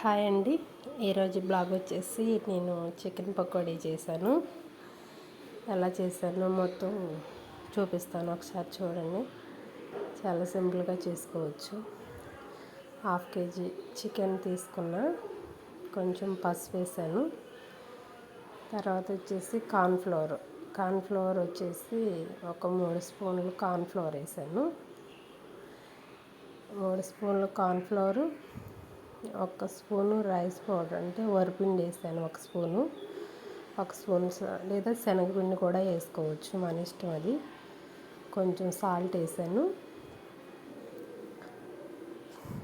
Hi అండి. ఈరోజు blog వచ్చేసి నేను చికెన్ పకోడీ చేశాను. ఎలా చేశానో మొత్తం చూపిస్తాను ఒకసారి చూడండి. చాలా సింపుల్గా చేసుకోవచ్చు. హాఫ్ కేజీ చికెన్ తీసుకున్న కొంచెం పసుపు వేసాను. తర్వాత వచ్చేసి కార్న్ఫ్లోర్. కార్న్ఫ్లోర్ వచ్చేసి ఒక మూడు స్పూన్లు కార్న్ఫ్లోర్ వేసాను. మూడు స్పూన్లు కార్న్ఫ్లోరు ఒక స్పూను రైస్ పౌడర్ అంటే వరిపిండి వేసాను ఒక స్పూను. ఒక స్పూన్ లేదా శనగపిండి కూడా వేసుకోవచ్చు మన ఇష్టం అది. కొంచెం సాల్ట్ వేసాను.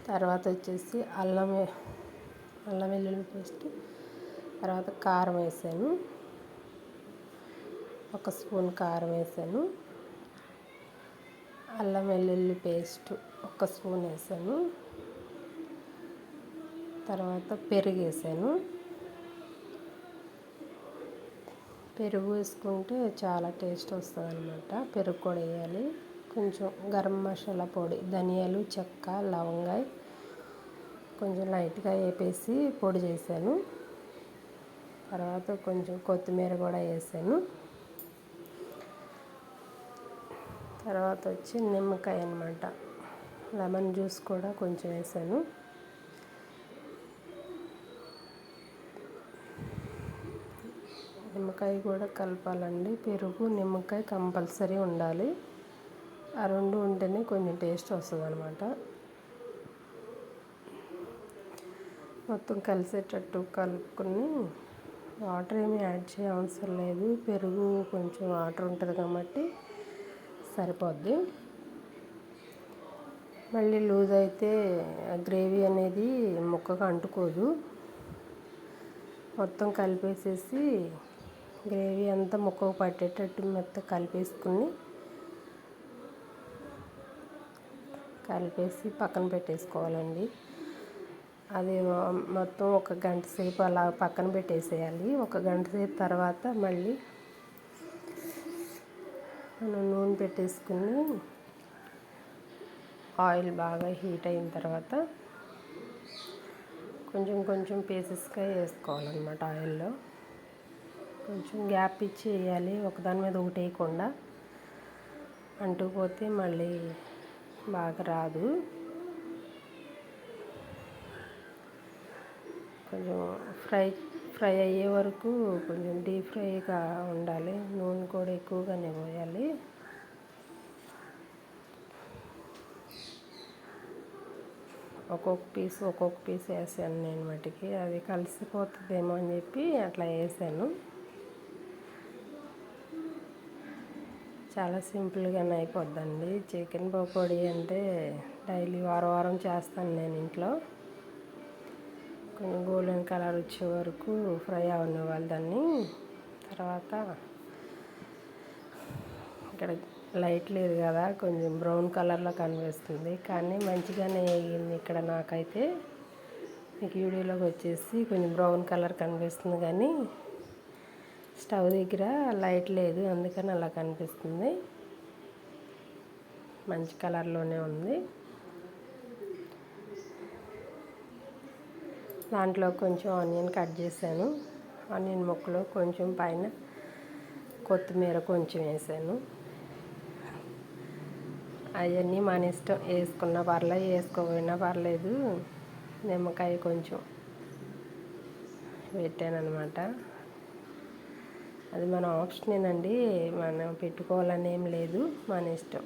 తర్వాత వచ్చేసి అల్లం అల్లం వెల్లుల్లి పేస్ట్ తర్వాత కారం వేసాను. ఒక స్పూన్ కారం వేసాను. అల్లం వెల్లుల్లి పేస్ట్ ఒక స్పూన్ వేసాను. తర్వాత పెరుగు వేసాను పెరుగు వేసుకుంటే చాలా టేస్ట్ వస్తుంది అనమాట పెరుగు కూడా వేయాలి. కొంచెం గరం మసాలా పొడి ధనియాలు చెక్క లవంగాయ కొంచెం లైట్గా వేపేసి పొడి చేశాను తర్వాత కొంచెం కొత్తిమీర కూడా వేసాను. తర్వాత వచ్చి నిమ్మకాయ అనమాట లెమన్ జ్యూస్ కూడా కొంచెం వేసాను. నిమ్మకాయ కూడా కలపాలండి. పెరుగు నిమ్మకాయ కంపల్సరీ ఉండాలి. ఆ రెండు ఉంటేనే కొంచెం టేస్ట్ వస్తుంది అనమాట మొత్తం కలిసేటట్టు కలుపుకొని వాటర్ ఏమి యాడ్ చేయవసరం లేదు. పెరుగు కొంచెం వాటర్ ఉంటుంది కాబట్టి సరిపోద్ది. మళ్ళీ లూజ్ అయితే గ్రేవీ అనేది ముక్కగా అంటుకోదు. మొత్తం కలిపేసేసి గ్రేవీ అంతా ముక్కకు పట్టేటట్టు మెత్త కలిపేసుకుని కలిపేసి పక్కన పెట్టేసుకోవాలండి. అది మొత్తం ఒక గంట సేపు అలా పక్కన పెట్టేసేయాలి. ఒక గంట సేపు తర్వాత మళ్ళీ మనం నూనె పెట్టేసుకుని ఆయిల్ బాగా హీట్ అయిన తర్వాత కొంచెం కొంచెం పీసెస్గా వేసుకోవాలన్నమాట ఆయిల్లో. కొంచెం గ్యాప్ ఇచ్చి వేయాలి. ఒకదాని మీద ఒకటి వేయకుండా అంటుకుపోతే మళ్ళీ బాగా రాదు. కొంచెం ఫ్రై ఫ్రై అయ్యే వరకు కొంచెం డీప్ ఫ్రైగా ఉండాలి. నూనె కూడా ఎక్కువగానే పోయాలి. ఒక్కొక్క పీస్ ఒక్కొక్క పీస్ వేసాను నేను మటుకి అది కలిసిపోతుందేమో అని చెప్పి అట్లా వేసాను. చాలా సింపుల్గానే అయిపోద్దండి. చికెన్ పకోడీ అంటే డైలీ వారం వారం చేస్తాను నేను ఇంట్లో. కొంచెం గోల్డెన్ కలర్ వచ్చే వరకు ఫ్రై అవనివ్వాలి దాన్ని. తర్వాత ఇక్కడ లైట్ లేదు కదా కొంచెం బ్రౌన్ కలర్లో కనిపిస్తుంది. కానీ మంచిగానే వేగింది ఇక్కడ నాకైతే. మీకు వీడియోలోకి వచ్చేసి కొంచెం బ్రౌన్ కలర్ కనిపిస్తుంది కానీ స్టవ్ దగ్గర లైట్ లేదు అందుకని అలా కనిపిస్తుంది. మంచి కలర్లోనే ఉంది. దాంట్లో కొంచెం ఆనియన్ కట్ చేశాను. ఆనియన్ ముక్కలు కొంచెం పైన కొత్తిమీర కొంచెం వేసాను. అవన్నీ మన ఇష్టం వేసుకున్న పర్లేదు వేసుకోకపోయినా పర్లేదు. నిమ్మకాయ కొంచెం పెట్టాను అనమాట అది మన ఆప్షనేనండి మనం పెట్టుకోవాలని ఏం లేదు. మన ఇష్టం.